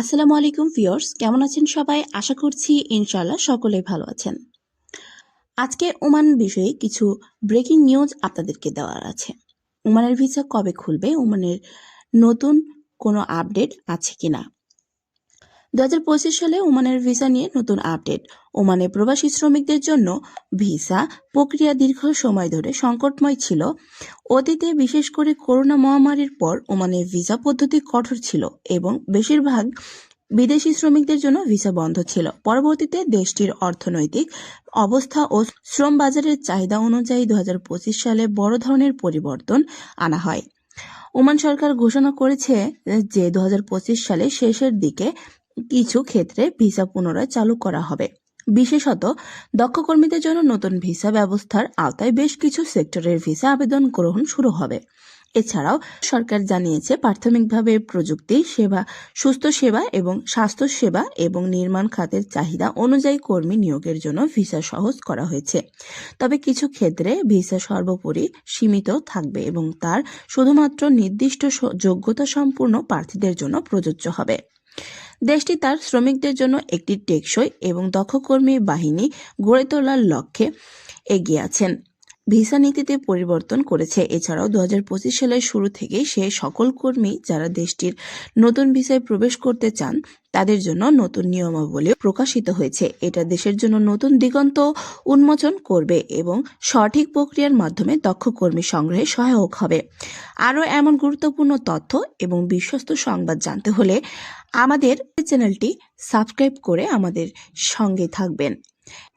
আসসালামু আলাইকুম ভিউয়ার্স, কেমন আছেন সবাই? আশা করছি ইনশাল্লাহ সকলে ভালো আছেন। আজকে ওমান বিষয়ে কিছু ব্রেকিং নিউজ আপনাদেরকে দেওয়ার আছে। ওমানের ভিসা কবে খুলবে? ওমানের নতুন কোনো আপডেট আছে কিনা? দু হাজার পঁচিশ সালে ওমানের ভিসা নিয়ে নতুন আপডেট। ওমানে প্রবাসী শ্রমিকদের জন্য ভিসা প্রক্রিয়া দীর্ঘ সময় ধরে সংকটময় ছিল। অতীতে বিশেষ করে করোনা মহামারীর পর ওমানে ভিসা পদ্ধতি কঠোর ছিল এবং বেশিরভাগ বিদেশি শ্রমিকদের জন্য ভিসা বন্ধ ছিল। পরবর্তীতে দেশটির অর্থনৈতিক অবস্থা ও শ্রম বাজারের চাহিদা অনুযায়ী দু হাজার পঁচিশ সালে বড় ধরনের পরিবর্তন আনা হয়। ওমান সরকার ঘোষণা করেছে যে দু সালে শেষের দিকে কিছু ক্ষেত্রে ভিসা পুনরায় চালু করা হবে। বিশেষত দক্ষ কর্মীদের জন্য নতুন ভিসা ব্যবস্থার আওতায় বেশ কিছু সেক্টরের ভিসা আবেদন গ্রহণ শুরু হবে। এছাড়াও সরকার জানিয়েছে প্রাথমিকভাবে প্রযুক্তি সেবা, সুস্থ সেবা এবং স্বাস্থ্য সেবা এবং নির্মাণ খাতের চাহিদা অনুযায়ী কর্মী নিয়োগের জন্য ভিসা সহজ করা হয়েছে। তবে কিছু ক্ষেত্রে ভিসা সর্বোপরি সীমিত থাকবে এবং তার শুধুমাত্র নির্দিষ্ট যোগ্যতা সম্পূর্ণ প্রার্থীদের জন্য প্রযোজ্য হবে। দেশটি তার শ্রমিকদের জন্য একটি টেকসই এবং দক্ষ কর্মী বাহিনী গড়ে তোলার লক্ষ্যে এগিয়ে আছেন। ভিসা নীতিতে পরিবর্তন করেছে। এছাড়াও দু হাজার পঁচিশ সালের শুরু থেকে সে সকল কর্মী যারা দেশটির নতুন ভিসায় প্রবেশ করতে চান, তাদের জন্য নতুন নিয়মাবলী প্রকাশিত হয়েছে। এটা দেশের জন্য নতুন দিগন্ত উন্মোচন করবে এবং সঠিক প্রক্রিয়ার মাধ্যমে দক্ষ কর্মী সংগ্রহে সহায়ক হবে। আরও এমন গুরুত্বপূর্ণ তথ্য এবং বিশ্বস্ত সংবাদ জানতে হলে আমাদের চ্যানেলটি সাবস্ক্রাইব করে আমাদের সঙ্গে থাকবেন।